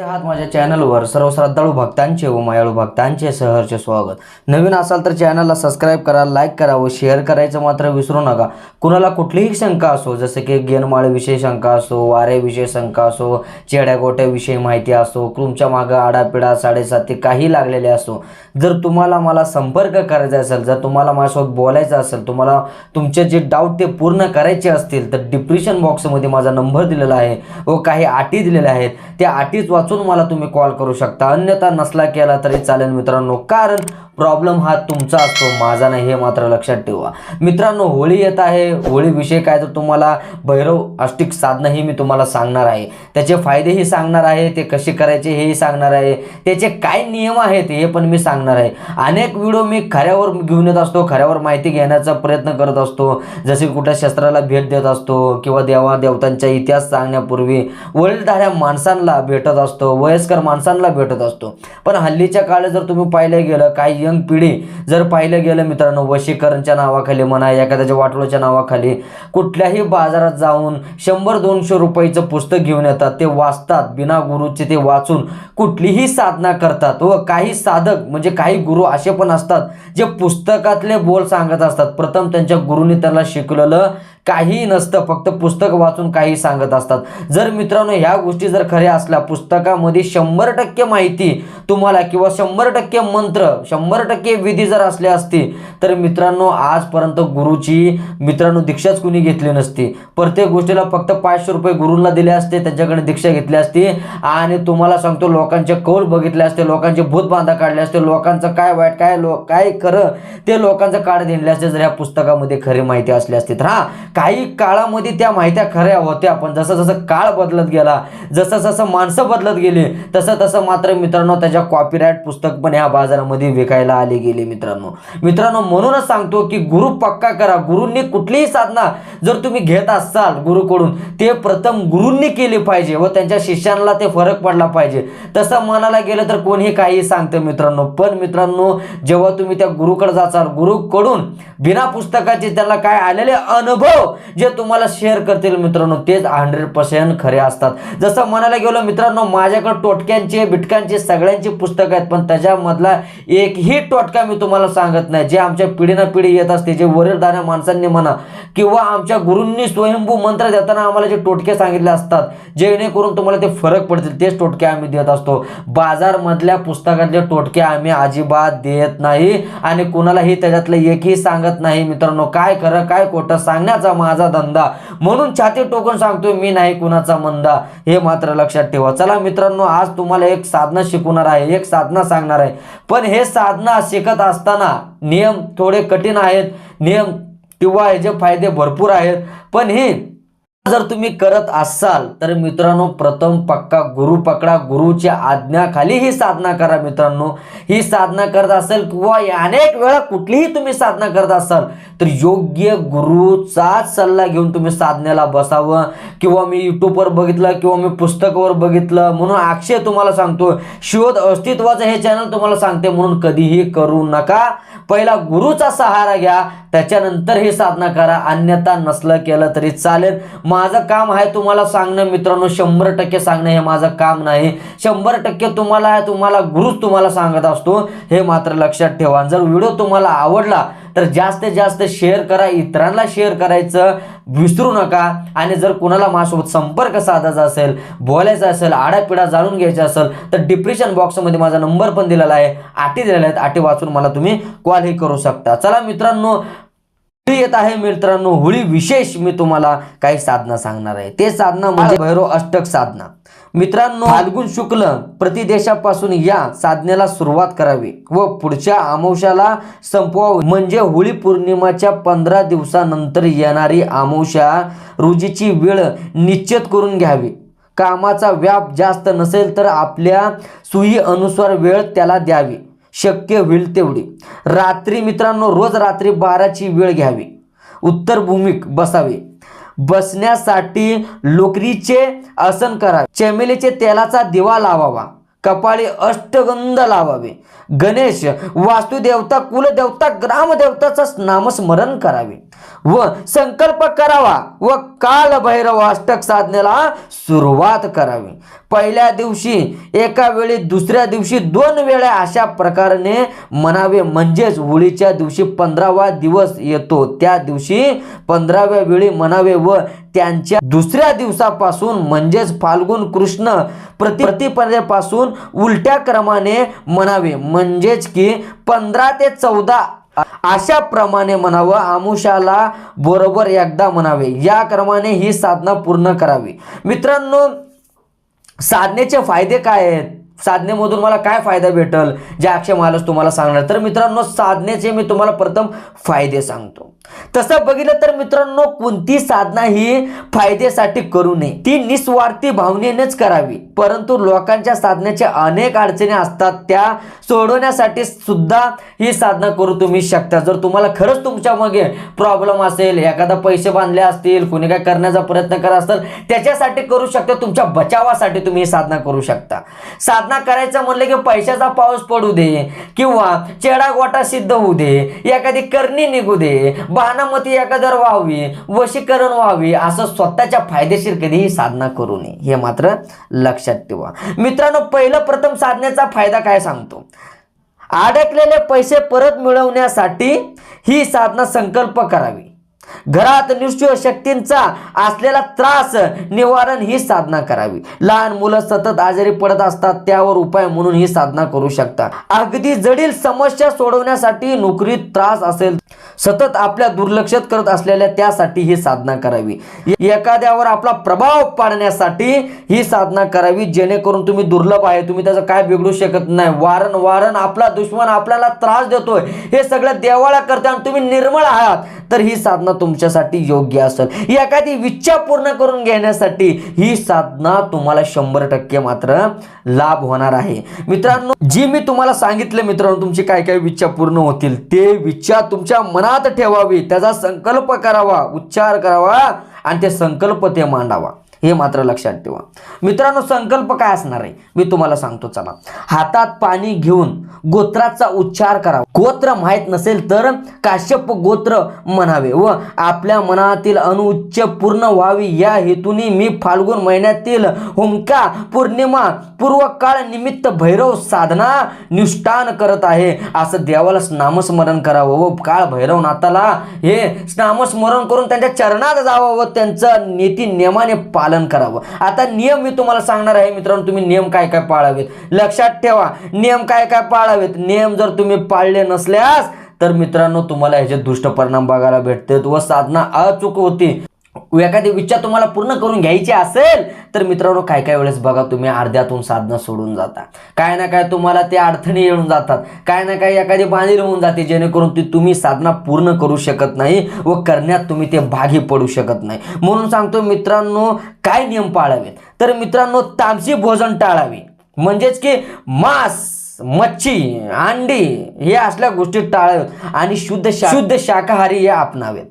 नमस्ते आहात माझ्या चॅनलवर सर्व श्रद्धाळू भक्तांचे व मायाळू भक्तांचे सहर्ष स्वागत. नवीन असाल तर चॅनलला सबस्क्राईब करा लाईक करा व शेअर करायचं मात्र विसरू नका. कुणाला कुठलीही शंका असो जसं की गेनमाळेविषयी शंका असो वाऱ्याविषयी शंका असो चेड्या गोट्याविषयी माहिती असो तुमच्या मागं आडापिडा साडेसाती काही लागलेले असो जर तुम्हाला मला संपर्क करायचा असेल जर तुम्हाला माझ्यासोबत बोलायचं असेल तुम्हाला तुमचे जे डाऊट ते पूर्ण करायचे असतील तर डिप्रेशन बॉक्समध्ये माझा नंबर दिलेला आहे व काही अटी दिलेल्या आहेत. त्या आटीच वाचून मला तुम्ही कॉल करू शकता. अन्यथा नसला केला तरी चालेल मित्रांनो. कारण प्रॉब्लेम हा तुमचा असतो माझा नाही हे मात्र लक्षात ठेवा. मित्रांनो होळी येत आहे. होळीविषयी काय तर तुम्हाला भैरव अष्टिक साधनंही मी तुम्हाला सांगणार आहे. त्याचे फायदेही सांगणार आहे ते कसे करायचे हेही सांगणार आहे. त्याचे काय नियम आहेत हे पण मी सांगणार आहे. अनेक व्हिडिओ मी खऱ्यावर घेऊन येत असतो खऱ्यावर माहिती घेण्याचा प्रयत्न करत असतो. जसे कुठल्या शस्त्राला भेट देत असतो किंवा देवा देवतांचा इतिहास सांगण्यापूर्वी वडीलधाऱ्या माणसांना भेटत असतो. वयस्कर माणसांना भेटत असतो. पण हल्लीच्या काळात जर तुम्ही पाहिलं गेलं काही यंग पिढी जर पाहिलं गेलं मित्रांनो वशीकरणच्या नावाखाली म्हणा एखाद्याच्या वाटोळच्या नावाखाली कुठल्याही बाजारात जाऊन शंभर दोनशे रुपयाचं पुस्तक घेऊन येतात. ते वाचतात. बिना गुरुचे ते वाचून कुठलीही साधना करतात. व काही साधक म्हणजे काही गुरु असे पण असतात जे पुस्तकातले बोल सांगत असतात. प्रथम त्यांच्या गुरुने त्यांना शिकवलेलं काही नसतं फक्त पुस्तक वाचून काही सांगत असतात. जर मित्रांनो ह्या गोष्टी जर खऱ्या असल्या पुस्तकामध्ये शंभर टक्के माहिती तुम्हाला किंवा शंभर टक्के मंत्र शंभर टक्के विधी जर असले असते तर मित्रांनो आजपर्यंत गुरुची मित्रांनो दीक्षाच कुणी घेतली नसती. प्रत्येक गोष्टीला फक्त पाचशे रुपये गुरूंना दिले असते त्यांच्याकडे दीक्षा घेतली असती. आणि तुम्हाला सांगतो लोकांचे कौल बघितले असते लोकांचे भूत बांधा काढले असते लोकांचं काय वाईट काय लो काय खरं ते लोकांचं काढ दिले असते जर ह्या पुस्तकामध्ये खरी माहिती असली असते. तर हा काही काळामध्ये त्या माहित्या खऱ्या होत्या पण जसं जसं काळ बदलत गेला जसं जसं माणसं बदलत गेली तसं तसं मात्र मित्रांनो त्याच्या कॉपीराईट पुस्तक पण ह्या बाजारामध्ये विकायला आले गेले मित्रांनो. मित्रांनो म्हणूनच सांगतो की गुरु पक्का करा. गुरूंनी कुठलीही साधना जर तुम्ही घेत असाल गुरुकडून ते प्रथम गुरूंनी केली पाहिजे व त्यांच्या शिष्यांना ते फरक पडला पाहिजे. तसं म्हणायला गेलं तर कोणी काही सांगतं मित्रांनो. पण मित्रांनो जेव्हा तुम्ही त्या गुरुकडे जाचाल गुरुकडून बिना पुस्तकाचे त्याला काय आलेले अनुभव जे तुम्हाला शेअर करतील मित्रांनो तेच हंड्रेड पर्सेंट खरे असतात. जसं म्हणायला गेलो मित्रांनो माझ्याकडे टोटक्यांचे बिटक्यांचे सगळ्यांची पुस्तकं आहेत पण त्याच्यामधला एकही टोटका मी तुम्हाला सांगत नाही. जे आमच्या पिढीना पिढी येत असते जे वरीलधाऱ्या माणसांनी म्हणा किंवा आमच्या गुरूंनी स्वयंभू मंत्र देताना आम्हाला जे टोटके सांगितले असतात जेणेकरून तुम्हाला ते फरक पडतील तेच टोटके आम्ही देत असतो. बाजारमधल्या पुस्तकातले टोटके आम्ही अजिबात देत नाही आणि कुणालाही त्याच्यातलं एकही सांगत नाही मित्रांनो. काय खरं काय खोटं सांगण्याचा माझा धंदा. म्हणून छाती टोकून सांगतोय मी नाही कुणाचा मंदा. हे मात्र लक्षात ठेवा. चला मित्रांनो आज तुम्हाला एक साधना शिकवणार आहे एक साधना सांगणार आहे. पण हे साधना शिकत असताना नियम थोडे कठीण आहेत. नियम किंवा ह्याचे फायदे भरपूर आहेत. पण हे जर तुम्ही करत असाल तर मित्रांनो प्रथम पक्का गुरु पकडा. गुरुच्या आज्ञाखाली ही साधना करा मित्रांनो. ही साधना करत असेल किंवा अनेक वेळा कुठलीही तुम्ही साधना करत असाल तर योग्य गुरुचाच सल्ला घेऊन तुम्ही साधनेला बसावं. किंवा मी युट्यूबवर बघितलं किंवा मी पुस्तकावर बघितलं म्हणून अक्षय तुम्हाला सांगतो शोध अस्तित्वाचं हे चॅनल तुम्हाला सांगते म्हणून कधीही करू नका. पहिला गुरुचा सहारा घ्या त्याच्यानंतर ही साधना करा. अन्यथा नसलं केलं तरी चालेल. माझं काम आहे तुम्हाला सांगणं मित्रांनो शंभर टक्के सांगणं हे माझं काम नाही. शंभर टक्के तुम्हाला तुम्हाला गुरुच तुम्हाला सांगत असतो. हे मात्र लक्षात ठेवा. जर व्हिडिओ तुम्हाला आवडला तर जास्तीत जास्त शेअर करा इतरांना शेअर करायचं विसरू नका. आणि जर कुणाला माझ्यासोबत संपर्क साधायचा असेल बोलायचं असेल आडापिडा जाणून घ्यायचा असेल तर डिप्रेशन बॉक्समध्ये माझा नंबर पण दिलेला आहे. आटी दिलेल्या आहेत. आटी वाचून मला तुम्ही कॉलही करू शकता. चला मित्रांनो होळी येत आहे मित्रांनो. होळी विशेष मी तुम्हाला काही साधना सांगणार आहे. ते साधना म्हणजे भैरव अष्टक साधना. मित्रांनो फाल्गुन शुक्ल प्रतिदेशापासून या साधनेला सुरुवात करावी व पुढच्या अमावश्याला संपवावी. म्हणजे होळी पौर्णिमाच्या पंधरा दिवसानंतर येणारी अमावस्या रोजीची वेळ निश्चित करून घ्यावी. कामाचा व्याप जास्त नसेल तर आपल्या सुई अनुसार वेळ त्याला द्यावी. शक्य होईल तेवढी. रात्री मित्रांनो रोज रात्री बाराची वेळ घ्यावी. उत्तर भूमिक बसावे. बसण्यासाठी लोकरीचे आसन करावे. चमेलीचे तेलाचा दिवा लावावा. कपाळी अष्टगंध लावावे. गणेश वास्तुदेवता कुलदेवता ग्रामदेवताचं नामस्मरण करावे. व संकल्प करावा व काल भैरव अष्टक साधनेला सुरुवात करावी. पहिल्या दिवशी एका वेळी दुसऱ्या दिवशी दोन वेळा अशा प्रकारे म्हणावे. म्हणजेच होळीच्या दिवशी पंधरावा दिवस येतो. त्या दिवशी पंधराव्या वेळी म्हणावे व त्यांच्या दुसऱ्या दिवसापासून म्हणजेच फाल्गुन कृष्ण प्रति प्रतिपदेपासून उलट्या क्रमाने म्हणावे. म्हणजेच की पंधरा ते चौदा अशा प्रमाणे म्हणावं आमुषाला बरोबर एकदा म्हणावे. या क्रमाने ही साधना पूर्ण करावी. मित्रांनो साधनेचे फायदे काय आहेत? साधनेमधून मला काय फायदा भेटल? जे अक्षय महाराज तुम्हाला सांगणार. तर मित्रांनो साधनेचे मी तुम्हाला प्रथम फायदे सांगतो. तसं बघितलं तर मित्रांनो कोणती साधना ही फायद्यासाठी करू नये. ती निस्वार्थी भावनेनेच करावी. परंतु लोकांच्या साधनेच्या अनेक अडचणी असतात. त्या सोडवण्यासाठी सुद्धा ही साधना करू तुम्ही शकता. जर तुम्हाला खरंच तुमच्या मागे प्रॉब्लेम असेल एखादा पैसे बांधले असतील कुणी काय करण्याचा प्रयत्न करत असेल त्याच्यासाठी करू शकता तुमच्या बचावासाठी तुम्ही ही साधना करू शकता. साधना करायचं म्हणलं की पैशाचा पाऊस पडू दे किंवा चेडागोटा सिद्ध होऊ दे एखादी करणी निघू दे बहानामती एखादर व्हावी वशीकरण व्हावी असं स्वतःच्या फायदेशीर कधीही साधना करू नये. हे मात्र लक्षात ठेवा. मित्रांनो पहिलं प्रथम साधनेचा फायदा काय सांगतो? अडकलेले पैसे परत मिळवण्यासाठी ही साधना संकल्प करावी. घरात निश्चय शक्तींचा असलेला त्रास निवारण ही साधना करावी. लहान मुलं सतत आजारी पडत असतात त्यावर उपाय म्हणून ही साधना करू शकता अगदी जडील समस्या सोडवण्यासाठी नोकरीत त्रास असेल. सतत आपल्या दुर्लक्षित करत असलेल्या त्यासाठी ही साधना करावी. एखाद्यावर आपला प्रभाव पाडण्यासाठी ही साधना करावी जेणेकरून तुम्ही दुर्लभ आहे तुम्ही त्याचं काय बिघडू शकत नाही. वारं वारं आपला दुश्मन आपल्याला त्रास देतोय हे सगळं देवाळा करते आणि तुम्ही निर्मळ आहात तर ही साधना तुमच्यासाठी योग्य असेल. एखादी इच्छा पूर्ण करून घेण्यासाठी ही साधना तुम्हाला शंभर टक्के मात्र लाभ होणार आहे. मित्रांनो जी मी तुम्हाला सांगितलं मित्रांनो तुमची काय काय इच्छा पूर्ण होतील ते इच्छा तुमच्या मनात ठेवावी त्याचा संकल्प करावा उच्चार करावा आणि ते संकल्प ते मांडावा. हे मात्र लक्षात ठेवा. मित्रांनो संकल्प काय असणार आहे? मी तुम्हाला सांगतो चला. हातात पाणी घेऊन गोत्राचा उच्चार करावा. गोत्र माहीत नसेल तर काश्यप गोत्र म्हणावे व आपल्या मनातील अनुच्च पूर्ण व्हावी. या हेतूने मी फाल्गुन महिन्यातील हुमका पौर्णिमा पूर्व काळ निमित्त भैरव साधना निष्ठान करत आहे. असं देवाला नामस्मरण करावं व काळ भैरवनाथाला हे नामस्मरण करून त्यांच्या चरणात जावं व त्यांचं नीती नियमाने पालन पालन करावं. आता नियम मी तुम्हाला सांगणार आहे मित्रांनो तुम्ही नियम काय काय पाळावेत? लक्षात ठेवा नियम काय काय पाळावेत? नियम जर तुम्ही पाळले नसल्यास तर मित्रांनो तुम्हाला ह्याचे दुष्ट परिणाम बघायला भेटतात व साधना अचूक होती. एखादी इच्छा तुम्हाला पूर्ण करून घ्यायची असेल तर मित्रांनो काय काय वेळेस बघा तुम्ही अर्ध्यातून साधना सोडून जाता. काय ना काय तुम्हाला ते अडचणी येऊन जातात. काय ना काय एखादी बांधील होऊन जाते जेणेकरून ती तुम्ही साधना पूर्ण करू शकत नाही व करण्यात तुम्ही ते भागी पडू शकत नाही. म्हणून सांगतो मित्रांनो काय नियम पाळावेत? तर मित्रांनो तामसी भोजन टाळावे. म्हणजेच की मांस मच्छी अंडी हे असल्या गोष्टी टाळाव्यात आणि शुद्ध शा शुद्ध शाकाहारी हे आपणावेत.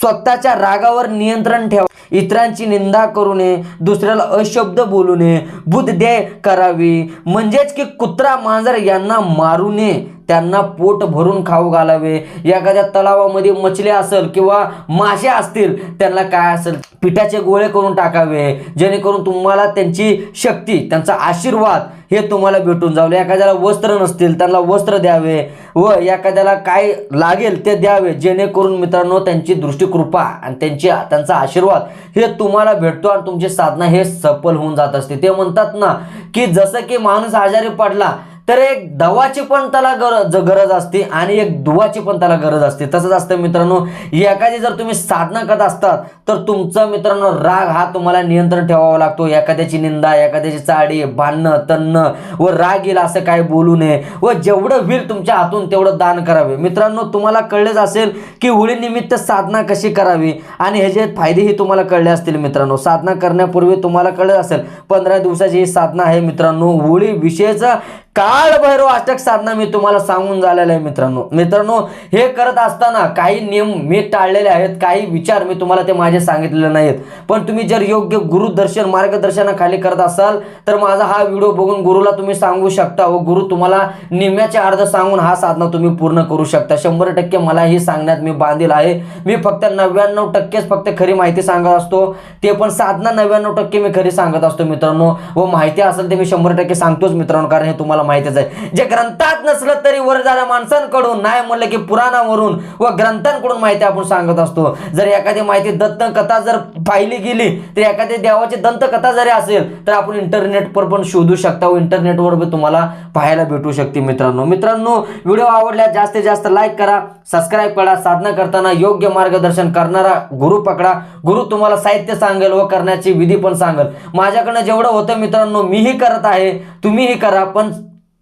स्वतःच्या रागावर नियंत्रण ठेवा. इतरांची निंदा करू नये दुसऱ्याला अशब्द बोलू नये. बुद्धदे करावी. म्हणजेच की कुत्रा मांजर यांना मारू नये. त्यांना पोट भरून खाऊ घालावे. एखाद्या तलावामध्ये मछली असेल किंवा मासे असतील त्यांना काय असेल? पिठाचे गोळे करून टाकावे. जेणेकरून तुम्हाला त्यांची शक्ती त्यांचा आशीर्वाद हे तुम्हाला भेटून जावं एखाद्याला वस्त्र नसतील त्यांना वस्त्र द्यावे व एखाद्याला काय लागेल ते द्यावे. जेणेकरून मित्रांनो त्यांची दृष्टिकृपा आणि त्यांची त्यांचा आशीर्वाद हे तुम्हाला भेटतो आणि तुमची साधना हे सफल होऊन जात असते. ते म्हणतात ना की जसं की माणूस आजारी पडला तर एक दवाची पण त्याला गरज गरज असते आणि एक दुवाची पण त्याला गरज असते. तसंच असतं मित्रांनो एखादी जर तुम्ही साधना करत असतात तर तुमचा मित्रांनो राग हा तुम्हाला नियंत्रण ठेवावा लागतो. एखाद्याची निंदा एखाद्याची चाडी भांडणं तन्न व राग येईल असं काय बोलू नये व जेवढं होईल तुमच्या हातून तेवढं दान करावे. मित्रांनो तुम्हाला कळलेच असेल की होळीनिमित्त साधना कशी करावी आणि ह्याचे फायदेही तुम्हाला कळले असतील मित्रांनो. साधना करण्यापूर्वी तुम्हाला कळलं असेल पंधरा दिवसाची ही साधना आहे मित्रांनो. होळी विषयीचा काळ भैरव अष्टक साधना मी तुम्हाला सांगून झालेलं आहे मित्रांनो. मित्रांनो हे करत असताना काही नियम मी टाळलेले आहेत काही विचार मी तुम्हाला ते माझे सांगितलेले नाहीत. पण तुम्ही जर योग्य गुरुदर्शन मार्गदर्शनाखाली करत असाल तर माझा हा व्हिडिओ बघून गुरुला तुम्ही सांगू शकता व गुरु तुम्हाला निम्म्याच्या अर्ध सांगून हा साधना तुम्ही पूर्ण करू शकता. शंभर टक्के मला ही सांगण्यात मी बांधील आहे. मी फक्त नव्याण्णव टक्केच फक्त खरी माहिती सांगत असतो. ते पण साधना नव्याण्णव टक्के मी खरी सांगत असतो मित्रांनो. व माहिती असेल ते मी शंभर टक्के सांगतोच मित्रांनो कारण हे तुम्हाला माहितीच आहे. जे ग्रंथात नसलं तरी वर झाल्या माणसांकडून नाही म्हणलं की पुराणावरून व ग्रंथांकडून माहिती आपण सांगत असतो. जर एखादी माहिती दत्त कथा जर पाहिली गेली तर एखादी देवाची दंतकथा जरी असेल तर आपण इंटरनेटवर पण शोधू शकता व इंटरनेटवर तुम्हाला पाहायला भेटू शकते मित्रांनो. मित्रांनो व्हिडिओ आवडल्यास जास्तीत जास्त लाईक करा सबस्क्राईब करा साधना करताना योग्य मार्गदर्शन करणारा गुरु पकडा. गुरु तुम्हाला साहित्य सांगेल व करण्याची विधी पण सांगेल. माझ्याकडनं जेवढं होतं मित्रांनो मीही करत आहे तुम्हीही करा पण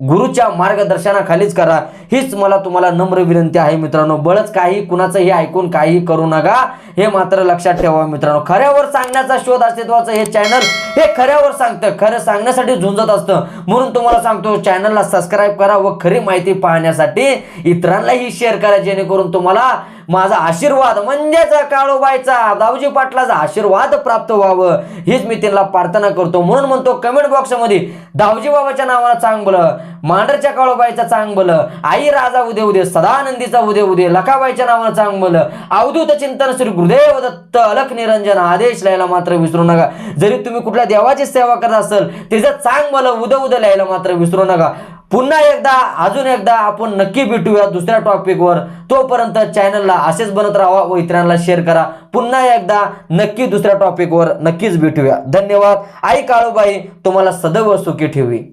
गुरुच्या मार्गदर्शनाखालीच करा. हीच मला तुम्हाला नम्र विनंती आहे मित्रांनो. बळच काही कुणाचंही ऐकून काही करू नका. हे मात्र लक्षात ठेवा मित्रांनो. खऱ्यावर सांगण्याचा शोध अस्तित्वाचं हे चॅनल हे खऱ्यावर सांगतं. खरं सांगण्यासाठी झुंजत असतं. म्हणून तुम्हाला सांगतो चॅनलला सबस्क्राईब करा व खरी माहिती पाहण्यासाठी इतरांनाही शेअर करा जेणेकरून तुम्हाला माझा आशीर्वाद म्हणजेच काळोबाईचा दाऊजी पाटलाचा आशीर्वाद प्राप्त व्हावं. हीच मी त्यांना प्रार्थना करतो. म्हणून म्हणतो कमेंट बॉक्समध्ये दाऊजी बाबाच्या नावाला चांगलं मांढरच्या मांडरच्या काळोबाईचा चांग आई राजा उदे उदे सदानंदीचा उदे उदे लखाबाईच्या नावाला चांगलं अवधूत चिंतन श्री गुरुदेव दत्त अलख निरंजन आदेश लिहायला मात्र विसरू नका. जरी तुम्ही कुठल्या देवाची सेवा करत असाल त्याचं चांग मला उद उद लिहायला मात्र विसरू नका. पुन्हा एकदा अजून एकदा आपण नक्की भेटूया दुसऱ्या टॉपिकवर तोपर्यंत चॅनलला असेच बनत राहा व इतरांना शेअर करा. पुन्हा एकदा नक्की दुसऱ्या टॉपिकवर नक्कीच भेटूया. धन्यवाद. आई काळूबाई तुम्हाला सदैव सुखी ठेवी.